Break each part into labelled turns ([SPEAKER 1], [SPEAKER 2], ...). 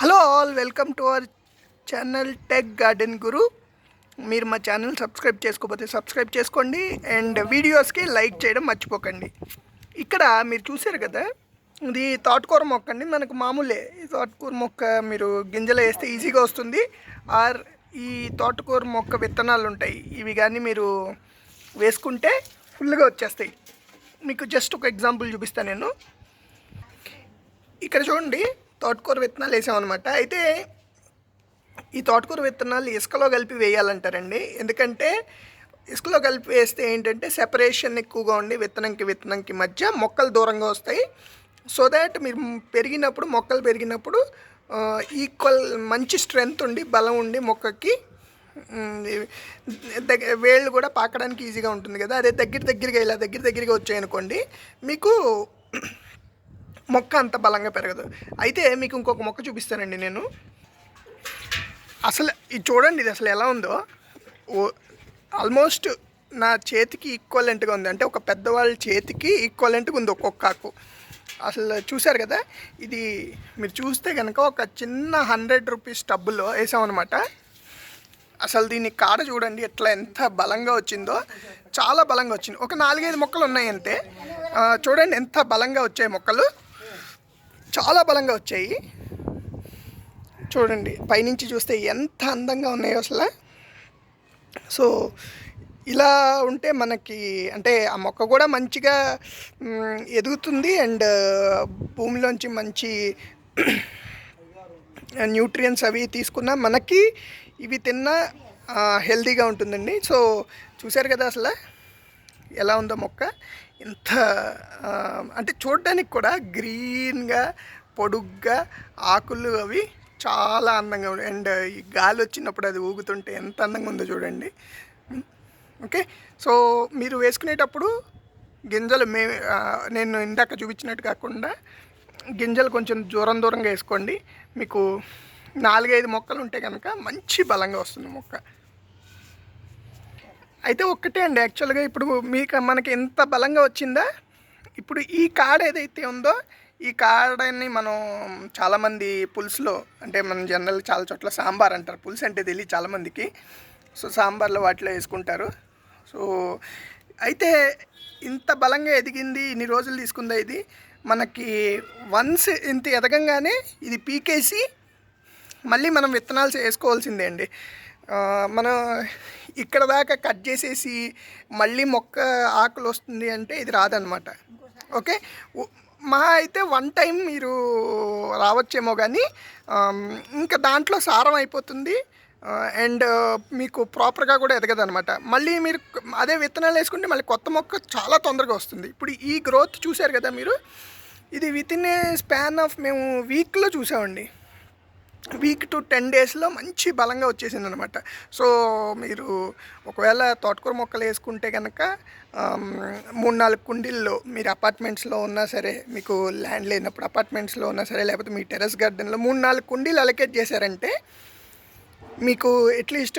[SPEAKER 1] Hello all welcome to our channel Tech Garden Guru. మీరు మా channel subscribe చేసుకోకపోతే subscribe చేసుకోండి అండ్ వీడియోస్కి లైక్ చేయడం మర్చిపోకండి. ఇక్కడ మీరు చూసారు కదా ఇది తోటకూర మొక్క అండి మనకు మామూలే. ఈ తోటకూర మొక్క మీరు గింజలు వేస్తే ఈజీగా వస్తుంది. ఆర్ ఈ తోటకూర మొక్క విత్తనాలు ఉంటాయి ఇవి కానీ మీరు వేసుకుంటే ఫుల్గా వచ్చేస్తాయి. మీకు జస్ట్ ఒక ఎగ్జాంపుల్ చూపిస్తాను నేను. ఇక్కడ చూడండి తోటకూర విత్తనాలు వేసామన్నమాట. అయితే ఈ తోటకూర విత్తనాలు ఇసుకలో కలిపి వేయాలంటారండి. ఎందుకంటే ఇసుకలో కలిపి వేస్తే ఏంటంటే సెపరేషన్ ఎక్కువగా ఉండి విత్తనంకి విత్తనంకి మధ్య మొక్కలు దూరంగా వస్తాయి. సో దాట్ మీరు పెరిగినప్పుడు మొక్కలు పెరిగినప్పుడు ఈక్వల్ మంచి స్ట్రెంగ్త్ ఉండి బలం ఉండి మొక్కకి ఉమ్, వేళ్ళు కూడా పాకడానికి ఈజీగా ఉంటుంది కదా. అదే దగ్గర దగ్గరగా ఇలా దగ్గర దగ్గరగా వచ్చాయనుకోండి మీకు మొక్క అంత బలంగా పెరగదు. అయితే మీకు ఇంకొక మొక్క చూపిస్తానండి నేను. అసలు ఇది చూడండి ఇది అసలు ఎలా ఉందో. ఓ ఆల్మోస్ట్ నా చేతికి ఈక్వలెంట్గా ఉంది. అంటే ఒక పెద్దవాళ్ళ చేతికి ఈక్వలెంట్గా ఉంది ఒక్కొక్క ఆకు. అసలు చూశారు కదా? ఇది మీరు చూస్తే కనుక ఒక చిన్న హండ్రెడ్ రూపీస్ టబ్బులో వేసామన్నమాట. అసలు దీన్ని కాడ చూడండి ఎట్లా ఎంత బలంగా వచ్చిందో. చాలా బలంగా వచ్చింది. ఒక నాలుగైదు మొక్కలు ఉన్నాయి అంతే. చూడండి ఎంత బలంగా వచ్చాయి మొక్కలు. చాలా బలంగా వచ్చాయి. చూడండి పైనుంచి చూస్తే ఎంత అందంగా ఉన్నాయో అసలు. సో ఇలా ఉంటే మనకి అంటే ఆ మొక్క కూడా మంచిగా ఎదుగుతుంది అండ్ భూమిలోంచి మంచి న్యూట్రియన్స్ అవి తీసుకున్నా మనకి ఇవి తిన్నా హెల్తీగా ఉంటుందండి. సో చూశారు కదా అసలు? ఎలా ఉందో మొక్క? ఇంత అంటే చూడడానికి కూడా గ్రీన్గా పొడుగ్గా ఆకులు అవి చాలా అందంగా అండ్ ఈ గాలి వచ్చినప్పుడు అది ఊగుతుంటే ఎంత అందంగా ఉందో చూడండి. ఓకే? సో మీరు వేసుకునేటప్పుడు గింజలు మే నేను ఇందాక చూపించినట్టు కాకుండా గింజలు కొంచెం దూరం దూరంగా వేసుకోండి. మీకు నాలుగైదు మొక్కలు ఉంటే కనుక మంచి బలంగా వస్తుంది మొక్క. అయితే ఒక్కటే అండి. యాక్చువల్గా ఇప్పుడు మీకు మనకి ఎంత బలంగా వచ్చిందా? ఇప్పుడు ఈ కాడ ఏదైతే ఉందో ఈ కాడని మనం చాలామంది పులుసులో అంటే మనం జనరల్ చాలా చోట్ల సాంబార్ అంటారు. పులుసు అంటే తెలియదు చాలామందికి. సో సాంబార్లో వాటిలో వేసుకుంటారు. సో అయితే ఇంత బలంగా ఎదిగింది ఇన్ని రోజులు తీసుకుందా ఇది? మనకి వన్స్ ఇంత ఎదగంగానే ఇది పీకేసి మళ్ళీ మనం విత్తనాలు వేసుకోవాల్సిందే అండి. మనం ఇక్కడ దాకా కట్ చేసేసి మళ్ళీ మొక్క ఆకులు వస్తుంది అంటే ఇది రాదనమాట ఓకే? మా అయితే వన్ టైం మీరు రావచ్చేమో కానీ ఇంకా దాంట్లో సారం అయిపోతుంది. అండ్ మీకు ప్రాపర్గా కూడా ఎదగదనమాట మళ్ళీ మీరు అదే విత్తనాలు వేసుకుంటే మళ్ళీ కొత్త మొక్క చాలా తొందరగా వస్తుంది. ఇప్పుడు ఈ గ్రోత్ చూశారు కదా మీరు? ఇది within a span of మేము వీక్లో చూసామండి. వీక్ టు టెన్ డేస్లో మంచి బలంగా వచ్చేసింది అనమాట సో మీరు ఒకవేళ తోటకూర మొక్కలు వేసుకుంటే కనుక మూడు నాలుగు కుండీల్లో మీరు అపార్ట్మెంట్స్లో ఉన్నా సరే మీకు ల్యాండ్ లేనప్పుడు అపార్ట్మెంట్స్లో ఉన్నా సరే లేకపోతే మీ టెరెస్ గార్డెన్లో మూడు నాలుగు కుండీలు అలకేట్ చేశారంటే మీకు అట్లీస్ట్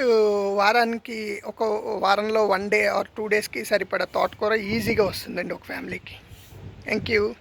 [SPEAKER 1] వారానికి ఒక వారంలో వన్ డే ఆర్ టూ డేస్కి సరిపడా తోటకూర ఈజీగా వస్తుందండి ఒక ఫ్యామిలీకి. Thank you